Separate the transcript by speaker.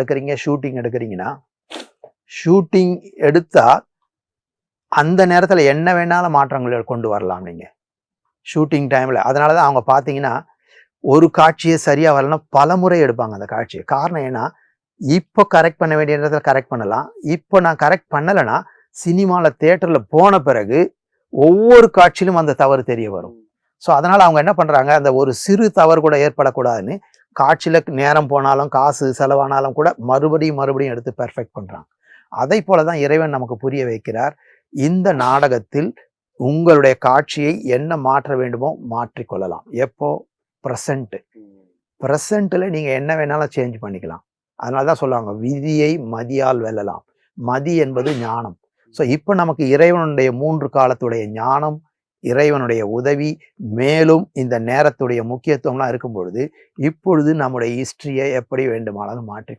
Speaker 1: எடுக்கிறீங்க ஷூட்டிங் எடுக்கிறீங்கன்னா ஷூட்டிங் எடுத்தா அந்த நேரத்தில் என்ன வேணாலும் மாற்றங்கள் கொண்டு வரலாம் நீங்க. ஷூட்டிங் டைமில் அதனால தான் அவங்க பார்த்தீங்கன்னா ஒரு காட்சியை சரியாக வரலன்னா பல முறை எடுப்பாங்க அந்த காட்சியை. காரணம் ஏன்னா இப்போ கரெக்ட் பண்ண வேண்டிய நேரத்தில் கரெக்ட் பண்ணலாம். இப்போ நான் கரெக்ட் பண்ணலைன்னா சினிமாவில் தேட்டரில் போன பிறகு ஒவ்வொரு காட்சியிலும் அந்த தவறு தெரிய வரும். ஸோ அதனால் அவங்க என்ன பண்ணுறாங்க அந்த ஒரு சிறு தவறு கூட ஏற்படக்கூடாதுன்னு காட்சியில் நேரம் போனாலும் காசு செலவானாலும் கூட மறுபடியும் மறுபடியும் எடுத்து பெர்ஃபெக்ட் பண்ணுறாங்க அதை போல தான் இறைவன் நமக்கு புரிய வைக்கிறார். இந்த நாடகத்தில் உங்களுடைய காட்சியை என்ன மாற்ற வேண்டுமோ மாற்றிக்கொள்ளலாம் எப்போ? ப்ரெசண்ட்டு ப்ரெசண்ட்டில் நீங்கள் என்ன வேணாலும் சேஞ்ச் பண்ணிக்கலாம். அதனால தான் சொல்லுவாங்க விதியை மதியால் வெல்லலாம். மதி என்பது ஞானம். ஸோ இப்போ நமக்கு இறைவனுடைய மூன்று காலத்துடைய ஞானம் இறைவனுடைய உதவி மேலும் இந்த நேரத்துடைய முக்கியத்துவம்லாம் இருக்கும் பொழுது இப்பொழுது நம்முடைய ஹிஸ்ட்ரியை எப்படி வேண்டுமானாலும் மாற்றி